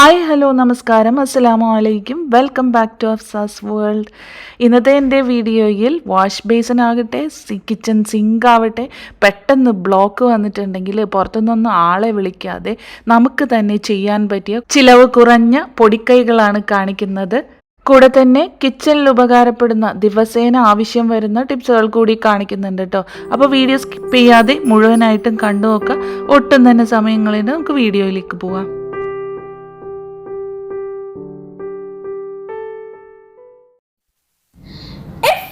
Hi hello നമസ്കാരം. അസ്സലാമു അലൈക്കും. Welcome back to Afsa's world ഇന്നത്തെ എന്റെ വീഡിയോയിൽ വാഷ് ബേസിൻ ആകട്ടെ കിച്ചൺ സിങ്ക് ആവട്ടെ പെട്ടെന്ന് ബ്ലോക്ക് വന്നിട്ടുണ്ടെങ്കിൽ പുറത്തുനിന്നൊന്നും ആളെ വിളിക്കാതെ നമുക്ക് തന്നെ ചെയ്യാൻ പറ്റിയ ചിലവ് കുറഞ്ഞ പൊടിക്കൈകളാണ് കാണിക്കുന്നത്. കൂടെ തന്നെ കിച്ചണിൽ ഉപകാരപ്പെടുന്ന ദിവസേന ആവശ്യം വരുന്ന ടിപ്സുകൾ കൂടി കാണിക്കുന്നുണ്ട് കേട്ടോ അപ്പോൾ വീഡിയോ സ്കിപ്പ് ചെയ്യാതെ മുഴുവനായിട്ടും കണ്ടു നോക്കുക ഒട്ടും തന്നെ സമയങ്ങളിൽ നമുക്ക് വീഡിയോയിലേക്ക് പോവാം.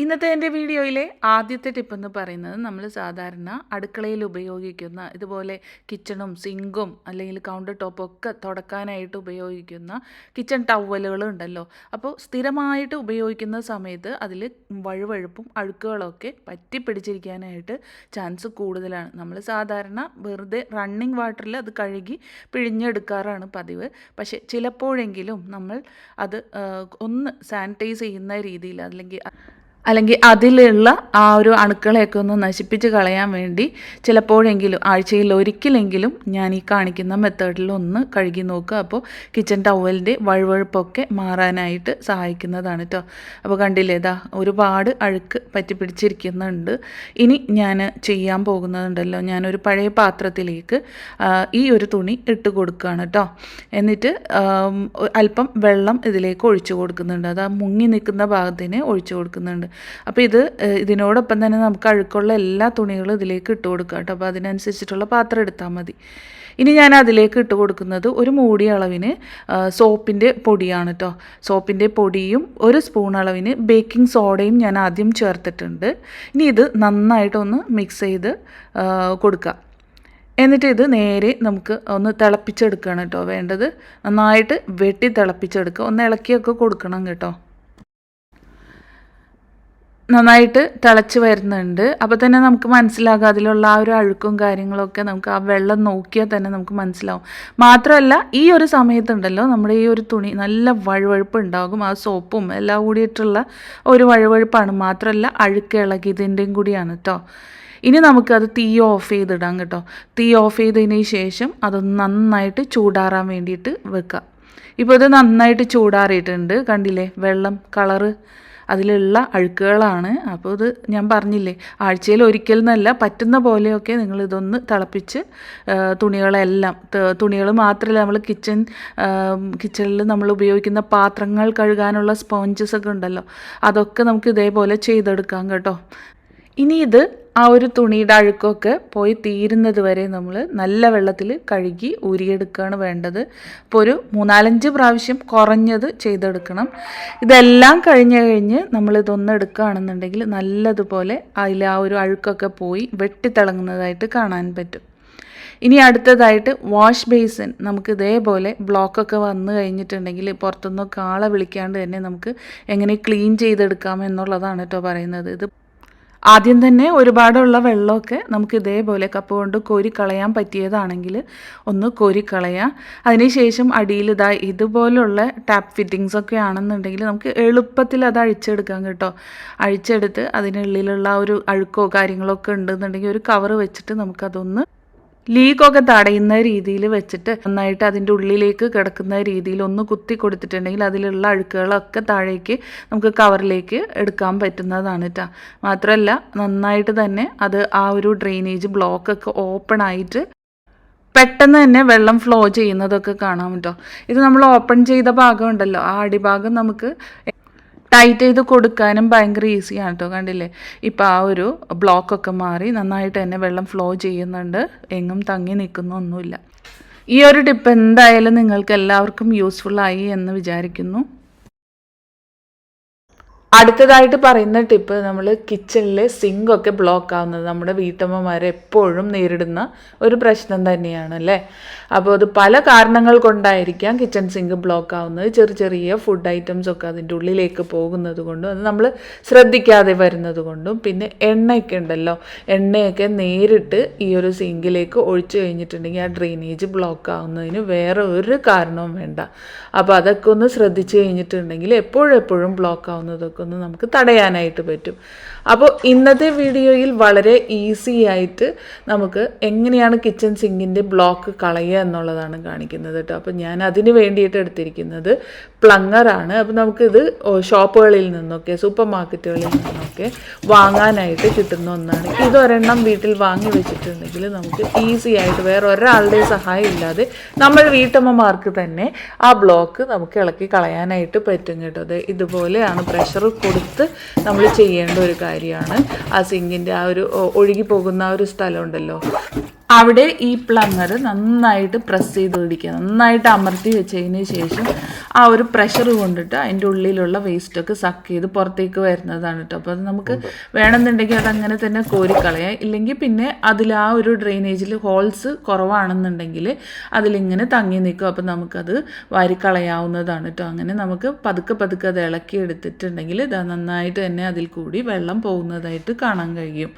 ഇന്നത്തെ എന്റെ വീഡിയോയിലെ ആദ്യത്തെ ടിപ്പ് എന്ന് പറയുന്നത് നമ്മൾ സാധാരണ അടുക്കളയിൽ ഉപയോഗിക്കുന്ന ഇതുപോലെ കിച്ചണും സിങ്കും അല്ലെങ്കിൽ കൗണ്ടർ ടോപ്പും ഒക്കെ തുടക്കാനായിട്ട് ഉപയോഗിക്കുന്ന കിച്ചൺ ടവലുകളും ഉണ്ടല്ലോ. അപ്പോൾ സ്ഥിരമായിട്ട് ഉപയോഗിക്കുന്ന സമയത്ത് അതിൽ വഴുവഴുപ്പും അഴുക്കുകളൊക്കെ പറ്റിപ്പിടിച്ചിരിക്കാനായിട്ട് ചാൻസ് കൂടുതലാണ്. നമ്മൾ സാധാരണ വെറുതെ റണ്ണിങ് വാട്ടറിൽ അത് കഴുകി പിഴിഞ്ഞെടുക്കാറാണ് പതിവ്. പക്ഷേ ചിലപ്പോഴെങ്കിലും നമ്മൾ അത് ഒന്ന് സാനിറ്റൈസ് ചെയ്യുന്ന രീതിയിൽ അല്ലെങ്കിൽ അല്ലെങ്കിൽ അതിലുള്ള ആ ഒരു അണുക്കളെയൊക്കെ ഒന്ന് നശിപ്പിച്ച് കളയാൻ വേണ്ടി ചിലപ്പോഴെങ്കിലും ആഴ്ചയിൽ ഒരിക്കലെങ്കിലും ഞാൻ ഈ കാണിക്കുന്ന മെത്തേഡിൽ ഒന്ന് കഴുകി നോക്കുക. അപ്പോൾ കിച്ചൺ ടവലിന്റെ വഴുവഴുപ്പൊക്കെ മാറാനായിട്ട് സഹായിക്കുന്നതാണ് കേട്ടോ അപ്പോൾ കണ്ടില്ലേ ഇതാ ഒരുപാട് അഴുക്ക് പറ്റി പിടിച്ചിരിക്കുന്നുണ്ട്. ഇനി ഞാൻ ചെയ്യാൻ പോകുന്നതുണ്ടല്ലോ ഞാനൊരു പഴയ പാത്രത്തിലേക്ക് ഈ ഒരു തുണി ഇട്ട് കൊടുക്കുകയാണ് കേട്ടോ എന്നിട്ട് അല്പം വെള്ളം ഇതിലേക്ക് ഒഴിച്ചു കൊടുക്കുന്നുണ്ട്. അത് ആ മുങ്ങി നിൽക്കുന്ന ഭാഗത്തിന് ഒഴിച്ചു കൊടുക്കുന്നുണ്ട്. അപ്പോൾ ഇത് ഇതിനോടൊപ്പം തന്നെ നമുക്ക് അഴുക്കുള്ള എല്ലാ തുണികളും ഇതിലേക്ക് ഇട്ട് കൊടുക്കാം കേട്ടോ. അപ്പോൾ അതിനനുസരിച്ചിട്ടുള്ള പാത്രം എടുത്താൽ മതി. ഇനി ഞാൻ അതിലേക്ക് ഇട്ട് കൊടുക്കുന്നത് ഒരു മൂടി അളവിന് സോപ്പിന്റെ പൊടിയാണ് കേട്ടോ. സോപ്പിന്റെ പൊടിയും ഒരു സ്പൂൺ അളവിന് ബേക്കിംഗ് സോഡയും ഞാൻ ആദ്യം ചേർത്തിട്ടുണ്ട്. ഇനി ഇത് നന്നായിട്ടൊന്ന് മിക്സ് ചെയ്ത് കൊടുക്കുക എന്നിട്ട് ഇത് നേരെ നമുക്ക് ഒന്ന് തിളപ്പിച്ചെടുക്കുകയാണ് കേട്ടോ വേണ്ടത്. നന്നായിട്ട് വെട്ടി തിളപ്പിച്ചെടുക്കുക ഒന്ന് ഇളക്കിയൊക്കെ കൊടുക്കണം കേട്ടോ. നന്നായിട്ട് തിളച്ച് വരുന്നുണ്ട്. അപ്പോൾ തന്നെ നമുക്ക് മനസ്സിലാകും അതിലുള്ള ആ ഒരു അഴുക്കും കാര്യങ്ങളൊക്കെ നമുക്ക് ആ വെള്ളം നോക്കിയാൽ തന്നെ നമുക്ക് മനസ്സിലാവും. മാത്രമല്ല ഈ ഒരു സമയത്തുണ്ടല്ലോ നമ്മുടെ ഈ ഒരു തുണി നല്ല വഴുവഴുപ്പ് ഉണ്ടാകും ആ സോപ്പും എല്ലാം കൂടിയിട്ടുള്ള ഒരു വഴുവഴുപ്പാണ്. മാത്രമല്ല അഴുക്ക് ഇളകി ഇളകിയതിന്റെയും കൂടിയാണ് കേട്ടോ ഇനി നമുക്കത് തീ ഓഫ് ചെയ്തിടാം കേട്ടോ. തീ ഓഫ് ചെയ്തതിന് ശേഷം അത് നന്നായിട്ട് ചൂടാറാൻ വേണ്ടിയിട്ട് വെക്കുക. ഇപ്പോൾ ഇത് നന്നായിട്ട് ചൂടാറിയിട്ടുണ്ട്. കണ്ടില്ലേ? വെള്ളം കളറ് അതിലുള്ള അഴുക്കുകളാണ്. അപ്പോൾ ഇത് ഞാൻ പറഞ്ഞില്ലേ ആഴ്ചയിൽ ഒരിക്കൽ എന്നല്ല പറ്റുന്ന പോലെയൊക്കെ നിങ്ങൾ ഇതൊന്ന് തിളപ്പിച്ച് തുണികളെല്ലാം തുണികൾ മാത്രമല്ല നമ്മൾ കിച്ചൺ കിച്ചണിൽ നമ്മൾ ഉപയോഗിക്കുന്ന പാത്രങ്ങൾ കഴുകാനുള്ള സ്പോഞ്ചസ് ഒക്കെ ഉണ്ടല്ലോ അതൊക്കെ നമുക്ക് ഇതേപോലെ ചെയ്തെടുക്കാം കേട്ടോ. ഇനി ഇത് ആ ഒരു തുണിയുടെ അഴുക്കൊക്കെ പോയി തീരുന്നത് വരെ നമ്മൾ നല്ല വെള്ളത്തിൽ കഴുകി ഊരിയെടുക്കുകയാണ് വേണ്ടത്. അപ്പോൾ ഒരു മൂന്നാലഞ്ച് പ്രാവശ്യം കുറഞ്ഞത് ചെയ്തെടുക്കണം. ഇതെല്ലാം കഴിഞ്ഞ് കഴിഞ്ഞ് നമ്മളിതൊന്ന് എടുക്കുകയാണെന്നുണ്ടെങ്കിൽ നല്ലതുപോലെ അതിൽ ആ ഒരു അഴുക്കൊക്കെ പോയി വെട്ടിത്തിളങ്ങുന്നതായിട്ട് കാണാൻ പറ്റും. ഇനി അടുത്തതായിട്ട് വാഷ് ബേസിൻ നമുക്ക് ഇതേപോലെ ബ്ലോക്കൊക്കെ വന്നു കഴിഞ്ഞിട്ടുണ്ടെങ്കിൽ പുറത്തുനിന്നൊക്കെ ആളെ വിളിക്കാണ്ട് തന്നെ നമുക്ക് എങ്ങനെ ക്ലീൻ ചെയ്തെടുക്കാം എന്നുള്ളതാണ് കേട്ടോ പറയുന്നത്. ഇത് ആദ്യം തന്നെ ഒരുപാടുള്ള വെള്ളമൊക്കെ നമുക്ക് ഇതേപോലെ കപ്പ് കൊണ്ട് കോരി പറ്റിയതാണെങ്കിൽ ഒന്ന് കോരി കളയാം. അതിനുശേഷം അടിയിൽ ഇതാ ഇതുപോലുള്ള ടാപ്പ് ഫിറ്റിങ്സ് ഒക്കെ ആണെന്നുണ്ടെങ്കിൽ നമുക്ക് എളുപ്പത്തിൽ അത് അഴിച്ചെടുക്കാം കേട്ടോ. അഴിച്ചെടുത്ത് അതിനുള്ളിലുള്ള ഒരു അഴുക്കോ കാര്യങ്ങളോ ഒക്കെ ഉണ്ടെന്നുണ്ടെങ്കിൽ ഒരു കവർ വെച്ചിട്ട് നമുക്കതൊന്ന് ലീക്കൊക്കെ തടയുന്ന രീതിയിൽ വെച്ചിട്ട് നന്നായിട്ട് അതിന്റെ ഉള്ളിലേക്ക് കിടക്കുന്ന രീതിയിൽ ഒന്ന് കുത്തി കൊടുത്തിട്ടുണ്ടെങ്കിൽ അതിലുള്ള അഴുക്കുകളൊക്കെ താഴേക്ക് നമുക്ക് കവറിലേക്ക് എടുക്കാൻ പറ്റുന്നതാണ് കേട്ടോ. മാത്രമല്ല നന്നായിട്ട് തന്നെ അത് ആ ഒരു ഡ്രെയിനേജ് ബ്ലോക്കൊക്കെ ഓപ്പൺ ആയിട്ട് പെട്ടെന്ന് തന്നെ വെള്ളം ഫ്ലോ ചെയ്യുന്നതൊക്കെ കാണാം കേട്ടോ. ഇത് നമ്മൾ ഓപ്പൺ ചെയ്ത ഭാഗം ഉണ്ടല്ലോ ആ അടിഭാഗം നമുക്ക് ടൈറ്റ് ചെയ്ത് കൊടുക്കാനും ഭയങ്കര ഈസിയാണ് കേട്ടോ കണ്ടില്ലേ? ഇപ്പോൾ ആ ഒരു ബ്ലോക്കൊക്കെ മാറി നന്നായിട്ട് തന്നെ വെള്ളം ഫ്ലോ ചെയ്യുന്നുണ്ട്. എങ്ങും തങ്ങി നിൽക്കുന്നൊന്നുമില്ല ഈ ഒരു ടിപ്പ് എന്തായാലും നിങ്ങൾക്ക് എല്ലാവർക്കും യൂസ്ഫുൾ ആയി എന്ന് വിചാരിക്കുന്നു. അടുത്തതായിട്ട് പറയുന്ന ടിപ്പ് നമ്മൾ കിച്ചണിലെ സിങ്കൊക്കെ ബ്ലോക്ക് ആവുന്നത് നമ്മുടെ വീട്ടമ്മമാർ എപ്പോഴും നേരിടുന്ന ഒരു പ്രശ്നം തന്നെയാണ് അല്ലേ? അപ്പോൾ അത് പല കാരണങ്ങൾ കൊണ്ടായിരിക്കാം കിച്ചൺ സിങ്ക് ബ്ലോക്ക് ആവുന്നത്. ചെറിയ ചെറിയ ഫുഡ് ഐറ്റംസ് ഒക്കെ അതിന്റെ ഉള്ളിലേക്ക് പോകുന്നത് കൊണ്ടും അത് നമ്മൾ ശ്രദ്ധിക്കാതെ വരുന്നത് കൊണ്ടും. പിന്നെ എണ്ണയൊക്കെ ഉണ്ടല്ലോ എണ്ണയൊക്കെ നേരിട്ട് ഈ ഒരു സിങ്കിലേക്ക് ഒഴിച്ചു കഴിഞ്ഞിട്ടുണ്ടെങ്കിൽ ആ ഡ്രെയിനേജ് ബ്ലോക്ക് ആവുന്നതിന് വേറെ ഒരു കാരണവും വേണ്ട. അപ്പോൾ അതൊക്കെ ഒന്ന് ശ്രദ്ധിച്ചു കഴിഞ്ഞിട്ടുണ്ടെങ്കിൽ എപ്പോഴെപ്പോഴും എപ്പോഴും ബ്ലോക്ക് ആവുന്നതൊക്കെ ഒന്ന് നമുക്ക് തടയാനായിട്ട് പറ്റും. അപ്പോൾ ഇന്നത്തെ വീഡിയോയിൽ വളരെ ഈസി ആയിട്ട് നമുക്ക് എങ്ങനെയാണ് കിച്ചൺ സിങ്കിന്റെ ബ്ലോക്ക് കളയുക എന്നുള്ളതാണ് കാണിക്കുന്നത് കേട്ടോ. അപ്പോൾ ഞാൻ അതിന് വേണ്ടിയിട്ട് എടുത്തിരിക്കുന്നത് പ്ലങ്ങറാണ് അപ്പോൾ നമുക്കിത് ഷോപ്പുകളിൽ നിന്നൊക്കെ സൂപ്പർ മാർക്കറ്റുകളിൽ നിന്നൊക്കെ വാങ്ങാനായിട്ട് കിട്ടുന്ന ഒന്നാണ്. ഇതൊരെണ്ണം വീട്ടിൽ വാങ്ങി വെച്ചിട്ടുണ്ടെങ്കിൽ നമുക്ക് ഈസി ആയിട്ട് വേറെ ഒരാളുടെ സഹായം ഇല്ലാതെ നമ്മൾ വീട്ടമ്മമാർക്ക് തന്നെ ആ ബ്ലോക്ക് നമുക്ക് ഇളക്കി കളയാനായിട്ട് പറ്റും കേട്ടോ. ഇതുപോലെയാണ് പ്രഷർ കൊടുത്ത് നമ്മൾ ചെയ്യേണ്ട ഒരു കാര്യമാണ്. ആ സിങ്കിന്റെ ആ ഒരു ഒഴുകി പോകുന്ന ആ ഒരു സ്ഥലമുണ്ടല്ലോ. അവിടെ ഈ പ്ലങ്ങർ നന്നായിട്ട് പ്രസ് ചെയ്ത് പിടിക്കുക നന്നായിട്ട് അമർത്തി വെച്ചതിന് ശേഷം ആ ഒരു പ്രഷർ കൊണ്ടിട്ട് അതിന്റെ ഉള്ളിലുള്ള വേസ്റ്റൊക്കെ സക്ക് ചെയ്ത് പുറത്തേക്ക് വരുന്നതാണ് കേട്ടോ അപ്പോൾ അത് നമുക്ക് വേണമെന്നുണ്ടെങ്കിൽ അതങ്ങനെ തന്നെ കോരിക്കളയാം. ഇല്ലെങ്കിൽ പിന്നെ അതിൽ ആ ഒരു ഡ്രെയിനേജിൽ ഹോൾസ് കുറവാണെന്നുണ്ടെങ്കിൽ അതിലിങ്ങനെ തങ്ങി നിൽക്കും. അപ്പോൾ നമുക്കത് വാരിക്കളയാവുന്നതാണ് കേട്ടോ അങ്ങനെ നമുക്ക് പതുക്കെ പതുക്കെ അത് ഇളക്കി എടുത്തിട്ടുണ്ടെങ്കിൽ ഇത് നന്നായിട്ട് തന്നെ അതിൽ കൂടി വെള്ളം പോകുന്നതായിട്ട് കാണാൻ കഴിയും.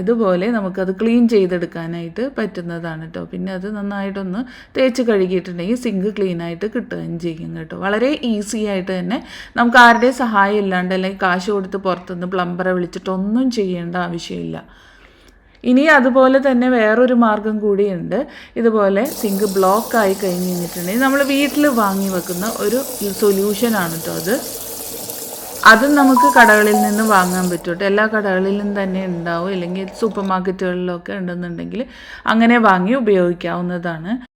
ഇതുപോലെ നമുക്കത് ക്ലീൻ ചെയ്തെടുക്കാനായിട്ട് പറ്റുന്നതാണ് കേട്ടോ പിന്നെ അത് നന്നായിട്ടൊന്ന് തേച്ച് കഴുകിയിട്ടുണ്ടെങ്കിൽ സിങ്ക് ക്ലീനായിട്ട് കിട്ടുകയും ചെയ്യും കേട്ടോ. വളരെ ഈസി ആയിട്ട് തന്നെ നമുക്ക് ആരുടെയും സഹായം ഇല്ലാണ്ട് അല്ലെങ്കിൽ കാശ് കൊടുത്ത് പുറത്തുനിന്ന് പ്ലംബറെ വിളിച്ചിട്ടൊന്നും ചെയ്യേണ്ട ആവശ്യമില്ല. ഇനി അതുപോലെ തന്നെ വേറൊരു മാർഗം കൂടിയുണ്ട്. ഇതുപോലെ സിങ്ക് ബ്ലോക്ക് ആയി കഴിഞ്ഞ് കഴിഞ്ഞിട്ടുണ്ടെങ്കിൽ നമ്മൾ വീട്ടിൽ വാങ്ങി വെക്കുന്ന ഒരു സൊല്യൂഷനാണ് കേട്ടോ അത്. അതും നമുക്ക് കടകളിൽ നിന്ന് വാങ്ങാൻ പറ്റും. എല്ലാ കടകളിലും തന്നെ ഉണ്ടാവും. അല്ലെങ്കിൽ സൂപ്പർ മാർക്കറ്റുകളിലൊക്കെ ഉണ്ടെന്നുണ്ടെങ്കിൽ അങ്ങനെ വാങ്ങി ഉപയോഗിക്കാവുന്നതാണ്.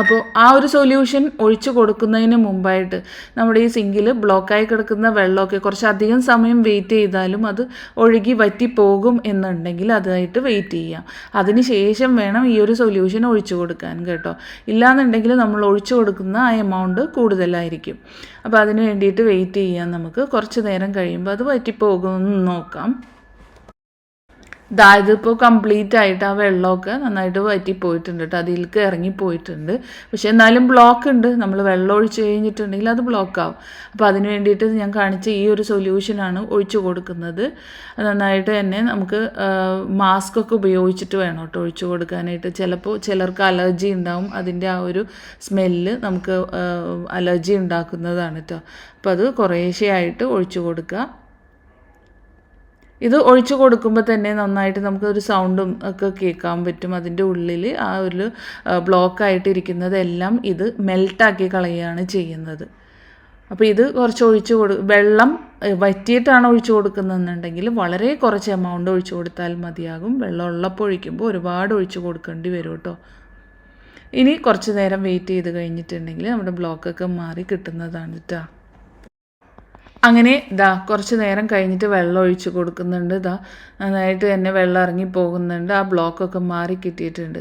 അപ്പോൾ ആ ഒരു സൊല്യൂഷൻ ഒഴിച്ചു കൊടുക്കുന്നതിന് മുമ്പായിട്ട് നമ്മുടെ ഈ സിങ്കിൽ ബ്ലോക്കായി കിടക്കുന്ന വെള്ളമൊക്കെ കുറച്ചധികം സമയം വെയിറ്റ് ചെയ്താലും അത് ഒഴുകി വറ്റി പോകും എന്നുണ്ടെങ്കിൽ അതായിട്ട് വെയിറ്റ് ചെയ്യാം. അതിന് ശേഷം വേണം ഈ ഒരു സൊല്യൂഷൻ ഒഴിച്ചു കൊടുക്കാൻ കേട്ടോ. ഇല്ലാന്നുണ്ടെങ്കിൽ നമ്മൾ ഒഴിച്ചു കൊടുക്കുന്ന ആ എമൗണ്ട് കൂടുതലായിരിക്കും. അപ്പോൾ അതിന് വേണ്ടിയിട്ട് വെയിറ്റ് ചെയ്യാം നമുക്ക്. കുറച്ച് നേരം കഴിയുമ്പോൾ അത് വറ്റിപ്പോകുമെന്ന് നോക്കാം. ദാ ഇപ്പോൾ കംപ്ലീറ്റ് ആയിട്ട് ആ വെള്ളമൊക്കെ നന്നായിട്ട് വറ്റി പോയിട്ടുണ്ട് കേട്ടോ അതിലേക്ക് ഇറങ്ങിപ്പോയിട്ടുണ്ട്. പക്ഷെ എന്നാലും ബ്ലോക്ക് ഉണ്ട്. നമ്മൾ വെള്ളം ഒഴിച്ച് കഴിഞ്ഞിട്ടുണ്ടെങ്കിൽ അത് ബ്ലോക്ക് ആവും. അപ്പോൾ അതിന് വേണ്ടിയിട്ട് ഞാൻ കാണിച്ച ഈ ഒരു സൊല്യൂഷനാണ് ഒഴിച്ചു കൊടുക്കുന്നത്. നന്നായിട്ട് തന്നെ നമുക്ക് മാസ്ക് ഒക്കെ ഉപയോഗിച്ചിട്ട് വേണം കേട്ടോ ഒഴിച്ചു കൊടുക്കാനായിട്ട്. ചിലപ്പോൾ ചിലർക്ക് അലർജി ഉണ്ടാവും. അതിന്റെ ആ ഒരു സ്മെല്ല് നമുക്ക് അലർജി ഉണ്ടാക്കുന്നതാണ് കേട്ടോ. അപ്പോൾ അത് കുറേശ്ശെയായിട്ട് ഒഴിച്ചു കൊടുക്കുക. ഇത് ഒഴിച്ചു കൊടുക്കുമ്പോൾ തന്നെ നന്നായിട്ട് നമുക്കൊരു സൗണ്ടും ഒക്കെ കേൾക്കാൻ പറ്റും. അതിന്റെ ഉള്ളിൽ ആ ഒരു ബ്ലോക്കായിട്ടിരിക്കുന്നതെല്ലാം ഇത് മെൽട്ടാക്കി കളയുകയാണ് ചെയ്യുന്നത്. അപ്പോൾ ഇത് കുറച്ച് ഒഴിച്ച് കൊടു വെള്ളം വറ്റിയിട്ടാണ് ഒഴിച്ചു കൊടുക്കുന്നതെന്നുണ്ടെങ്കിൽ വളരെ കുറച്ച് എമൗണ്ട് ഒഴിച്ചു കൊടുത്താൽ മതിയാകും. വെള്ളം ഉള്ളപ്പോൾ ഒഴിക്കുമ്പോൾ ഒരുപാട് ഒഴിച്ചു കൊടുക്കേണ്ടി വരും കേട്ടോ ഇനി കുറച്ച് നേരം വെയിറ്റ് ചെയ്ത് കഴിഞ്ഞിട്ടുണ്ടെങ്കിൽ നമ്മുടെ ബ്ലോക്കൊക്കെ മാറി കിട്ടുന്നതാണ് കേട്ടോ അങ്ങനെ ഇതാ കുറച്ച് നേരം കഴിഞ്ഞിട്ട് വെള്ളം ഒഴിച്ച് കൊടുക്കുന്നുണ്ട് ഇതാ നന്നായിട്ട് തന്നെ വെള്ളം ഇറങ്ങി പോകുന്നുണ്ട്. ആ ബ്ലോക്കൊക്കെ മാറി കിട്ടിയിട്ടുണ്ട്.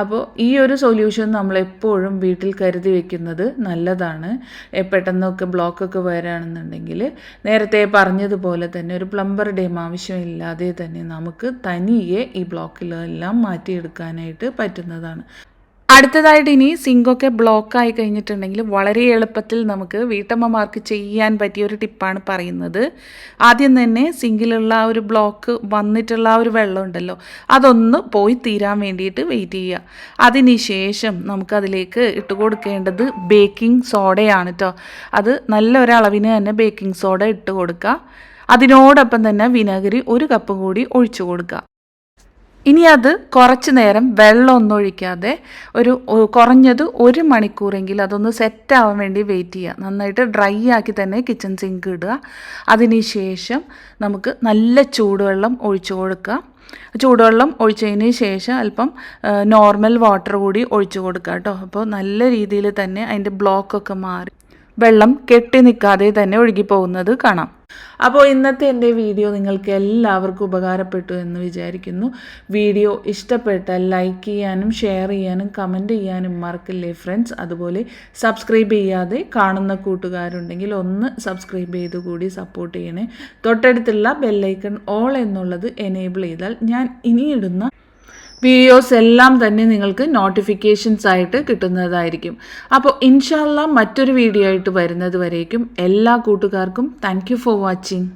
അപ്പോൾ ഈ ഒരു സൊല്യൂഷൻ നമ്മൾ എപ്പോഴും വീട്ടിൽ കരുതി വെക്കുന്നത് നല്ലതാണ്. പെട്ടെന്നൊക്കെ ബ്ലോക്കൊക്കെ വരാണെന്നുണ്ടെങ്കിൽ നേരത്തെ പറഞ്ഞതുപോലെ തന്നെ ഒരു പ്ലംബറുടെയും ആവശ്യമില്ലാതെ തന്നെ നമുക്ക് തനിയെ ഈ ബ്ലോക്കിലെല്ലാം മാറ്റിയെടുക്കാനായിട്ട് പറ്റുന്നതാണ്. അടുത്തതായിട്ട് ഇനി സിങ്കൊക്കെ ബ്ലോക്ക് ആയി കഴിഞ്ഞിട്ടുണ്ടെങ്കിൽ വളരെ എളുപ്പത്തിൽ നമുക്ക് വീട്ടമ്മമാർക്ക് ചെയ്യാൻ പറ്റിയ ഒരു ടിപ്പാണ് പറയുന്നത്. ആദ്യം തന്നെ സിങ്കിലുള്ള ആ ഒരു ബ്ലോക്ക് വന്നിട്ടുള്ള ആ ഒരു വെള്ളം ഉണ്ടല്ലോ അതൊന്ന് പോയി തീരാൻ വേണ്ടിയിട്ട് വെയിറ്റ് ചെയ്യുക. അതിനുശേഷം നമുക്കതിലേക്ക് ഇട്ട് കൊടുക്കേണ്ടത് ബേക്കിംഗ് സോഡയാണ് കേട്ടോ അത് നല്ല ഒരളവിന് തന്നെ ബേക്കിംഗ് സോഡ ഇട്ട് കൊടുക്കുക. അതിനോടൊപ്പം തന്നെ വിനാഗിരി ഒരു കപ്പ് കൂടി ഒഴിച്ചു കൊടുക്കുക. ഇനി അത് കുറച്ച് നേരം വെള്ളമൊന്നും ഒഴിക്കാതെ ഒരു കുറഞ്ഞത് ഒരു മണിക്കൂറെങ്കിലും അതൊന്ന് സെറ്റ് ആവാൻ വേണ്ടി വെയിറ്റ് ചെയ്യുക. നന്നായിട്ട് ഡ്രൈ ആക്കി തന്നെ കിച്ചൺ സിങ്ക് ഇടുക. അതിനുശേഷം നമുക്ക് നല്ല ചൂടുവെള്ളം ഒഴിച്ചു കൊടുക്കുക. ചൂടുവെള്ളം ഒഴിച്ചതിന് ശേഷം അല്പം നോർമൽ വാട്ടർ കൂടി ഒഴിച്ചു കൊടുക്കുക കേട്ടോ. അപ്പോൾ നല്ല രീതിയിൽ തന്നെ അതിന്റെ ബ്ലോക്കൊക്കെ മാറി. വെള്ളം കെട്ടി നിൽക്കാതെ തന്നെ ഒഴുകി പോകുന്നത് കാണാം. അപ്പോൾ ഇന്നത്തെ എന്റെ വീഡിയോ നിങ്ങൾക്ക് എല്ലാവർക്കും ഉപകാരപ്പെട്ടു എന്ന് വിചാരിക്കുന്നു. വീഡിയോ ഇഷ്ടപ്പെട്ടാൽ ലൈക്ക് ചെയ്യാനും ഷെയർ ചെയ്യാനും കമന്റ് ചെയ്യാനും മറക്കില്ലേ ഫ്രണ്ട്സ്? അതുപോലെ സബ്സ്ക്രൈബ് ചെയ്യാതെ കാണുന്ന കൂട്ടുകാരുണ്ടെങ്കിൽ ഒന്ന് സബ്സ്ക്രൈബ് ചെയ്ത് കൂടി സപ്പോർട്ട് ചെയ്യണേ. തൊട്ടടുത്തുള്ള ബെല്ലൈക്കൺ ഓൾ എന്നുള്ളത് എനേബിൾ ചെയ്താൽ ഞാൻ ഇനിയിടുന്ന വീഡിയോസ് എല്ലാം തന്നെ നിങ്ങൾക്ക് നോട്ടിഫിക്കേഷൻസ് ആയിട്ട് കിട്ടുന്നതായിരിക്കും. അപ്പോൾ ഇൻഷാല്ല മറ്റൊരു വീഡിയോ ആയിട്ട് വരുന്നത് വരേക്കും. എല്ലാ കൂട്ടുകാർക്കും താങ്ക് ഫോർ വാച്ചിങ്